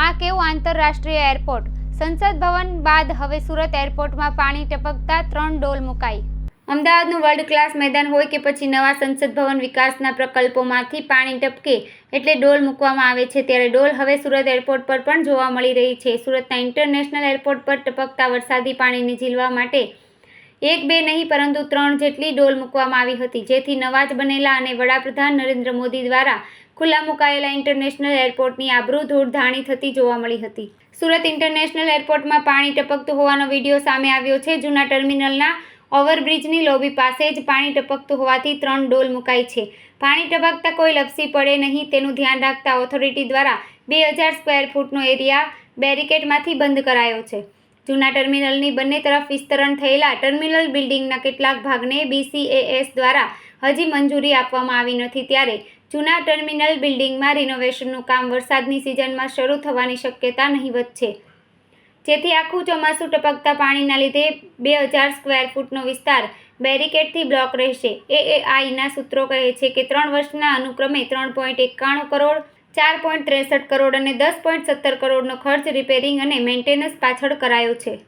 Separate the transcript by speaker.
Speaker 1: આ કેવું આંતરરાષ્ટ્રીય એરપોર્ટ? સંસદ ભવન બાદ હવે સુરત એરપોર્ટમાં પાણી ટપકતા ત્રણ ડોલ મુકાઈ. અમદાવાદનું વર્લ્ડ ક્લાસ મેદાન હોય કે પછી નવા સંસદ ભવન વિકાસના પ્રકલ્પોમાંથી પાણી ટપકે એટલે ડોલ મૂકવામાં આવે છે ત્યારે ડોલ હવે સુરત એરપોર્ટ પર પણ જોવા મળી રહી છે. સુરતના ઇન્ટરનેશનલ એરપોર્ટ પર ટપકતા વરસાદી પાણીને ઝીલવા માટે એક બે નહીં, પરંતુ ત્રણ જેટલી ડોલ મૂકવામાં આવી હતી. જેથી નવા જ બનેલા અને વડાપ્રધાન નરેન્દ્ર મોદી દ્વારા ખુલ્લા મુકાયેલા ઇન્ટરનેશનલ એરપોર્ટની આબરૂ ધૂળધાણી થતી જોવા મળી હતી. સુરત ઇન્ટરનેશનલ એરપોર્ટમાં પાણી ટપકતું હોવાનો વીડિયો સામે આવ્યો છે. જૂના ટર્મિનલના ઓવરબ્રિજની લોબી પાસે જ પાણી ટપકતું હોવાથી ત્રણ ડોલ મુકાઈ છે. પાણી ટપકતા કોઈ લપસી પડે નહીં તેનું ધ્યાન રાખતા ઓથોરિટી દ્વારા બે હજાર સ્ક્વેર ફૂટનો એરિયા બેરિકેડમાંથી બંધ કરાયો છે. જૂના ટર્મિનલની બંને તરફ વિસ્તરણ થયેલા ટર્મિનલ બિલ્ડિંગના કેટલાક ભાગને બીસીએએસ દ્વારા હજી મંજૂરી આપવામાં આવી નથી. ત્યારે જૂના ટર્મિનલ બિલ્ડિંગમાં રિનોવેશનનું કામ વરસાદની સિઝનમાં શરૂ થવાની શક્યતા નહીવત છે. જેથી આખું ચોમાસું ટપકતા પાણીના લીધે બે હજાર સ્ક્વેર ફૂટનો વિસ્તાર બેરિકેડથી બ્લોક રહેશે. એએઆઈના સૂત્રો કહે છે કે ત્રણ વર્ષના અનુક્રમે ત્રણ પોઈન્ટ એકાણું કરોડ, ચાર પોઈન્ટ ત્રેસઠ કરોડ અને દસ પોઈન્ટ સત્તર કરોડનો ખર્ચ રિપેરિંગ અને મેન્ટેનન્સ પાછળ કરાયો છે.